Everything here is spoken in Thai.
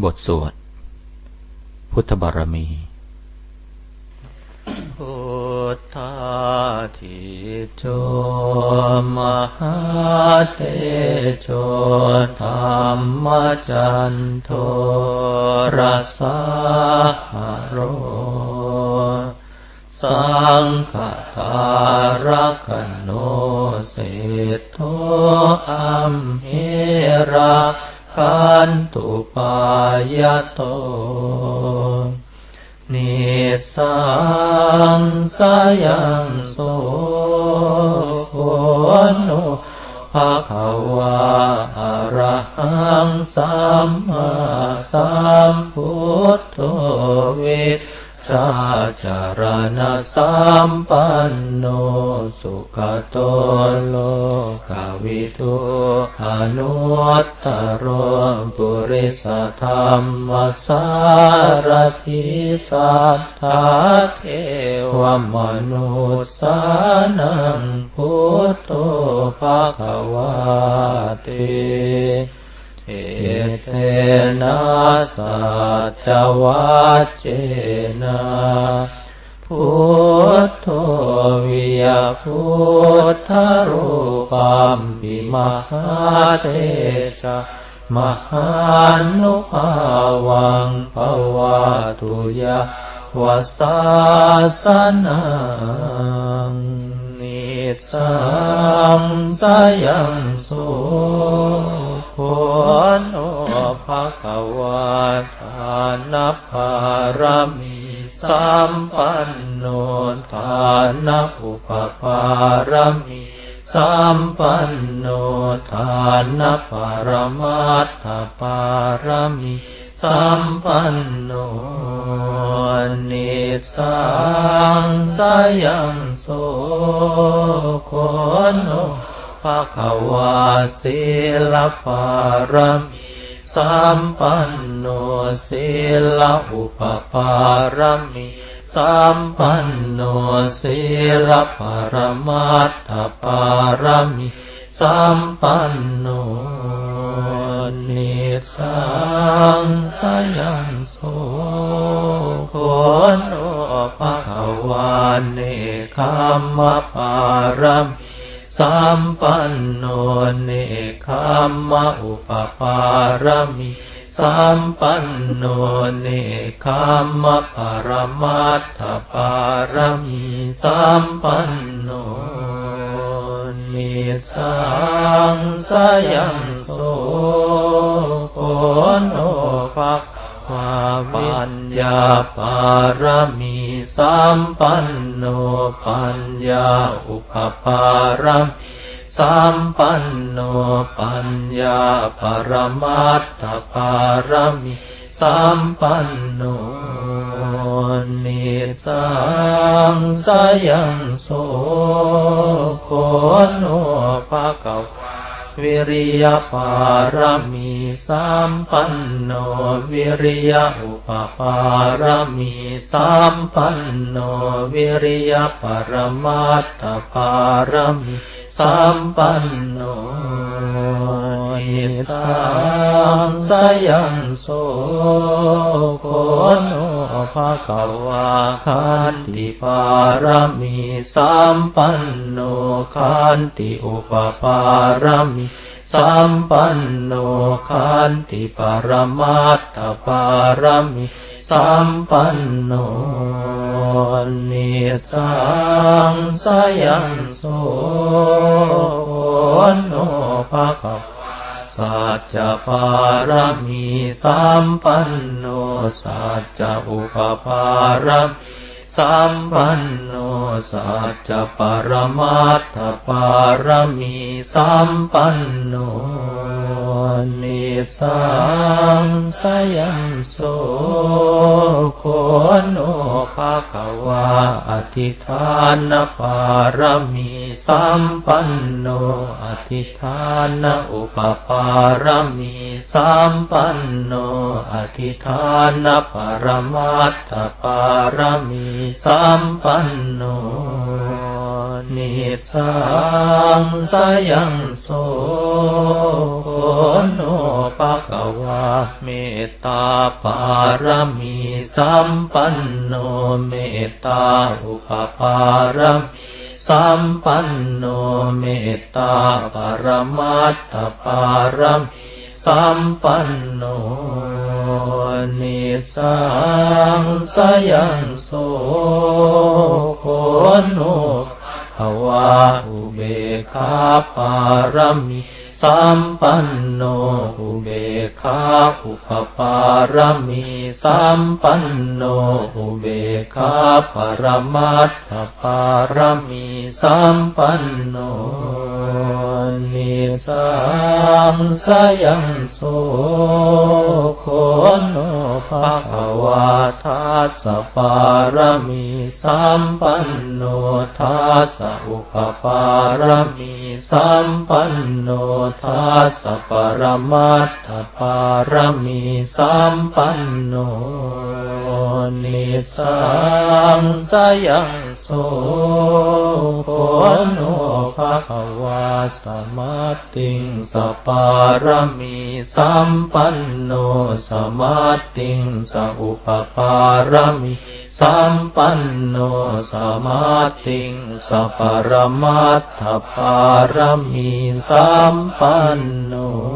บทสวด พุทธบารมี พุทธาทิโชมหาเตโชธรรมจันโทรสาหโร สังฆทารคโนเศธโทอัมเหระ ขันตุปายโตนิสังสยังโสโหนุภะคะวะอะระหังสัมมาสัมพุทโธวิ ชาจารณสัมปันโนสุขโตโลกวิทุอนุตตรปุริสธรรมสารทิสัทธาเทวมนุสสานังพุทโธภะคะวะเต เอเตนะสัจวัจเจนะพุทโธวิยพุทธรูปัมปิมหาเตชะมหานุภาวังภวะตุยะวาสาสนังนิสังสยังโโหโนภะคะวะทานัพพารมีสัมปันโนทานะอุปปารมีสัมปันโนทานปรมัตถปารมีสัมปันโนนิสังสยังโสโคโน ภะคะวะศิลปารมีสัมปันโนศิลอุปปารมีสัมปันโนศิลปรมัตถปารมีสัมปันโนนิสังสยังโสโคโนภะคะวะเนคัมมะปารมี สัมปันโนเนคัมมะอุปปารมีสัมปันโนเนคัมมะปรมัตถปารมีสัมปันโนนิสังสยังโสโกโนภะ ปัญญาปารมีสัมปันโนปัญญาอุปปารมีสัมปันโนปัญญาปรมัตถปารมีสัมปันโนนิสังสยังโสโคโนภะคะว วิริยปารมีสัมปันโนวิริยอุปปารมีสัมปันโนวิริยปรมัตถปารมีสัมปันโน สังสยังโสโคโนภะคะวะคันติปารมีสัมปันโนคันติอุปปารมีสัมปันโนคันติปรมัตถปารมีสัมปันโนนิสังสยังโสโนภะคะ สัจจะปารมีสัมปันโนสัจจะอุปปารมีสัมปันโนสัจจะปรมัตถปารมีสัมปันโนนี สังสยังโสโคโนภะควะอธิฐานปารมีสัมปันโนอธิฐานอุปปารมีสัมปันโนอธิฐานปรมัตถปารมีสัมปันโน นิสังสยังโสโนภะคะวะเมตตาปารมีสัมปันโนเมตตาอุปปารมีสัมปันโนเมตตาปรมัตถปารมีสัมปันโนนิสังสยังโสโคนโนภ วะอุเบกขาปารมีสัมปันโนอุเบกขาอุปปารมีสัมปันโนอุเบกขาปรมัตถปารมีสัมปันโนนิสังสยังโสโคนโนภะคะวะทัสสะปารมี สัมปันโนทัสสะอุปปารมีสัมปันโนทัสสะปรมัตถปารมีสัมปันโนนิสังสยังโสโคนโนภะคะวะสมาติงสปารมีสัมปันโนสมาติงสอุปปารมี සම්පන්නෝ සමාතිං සපරමත්ථ පාරමී සම්පන්නෝ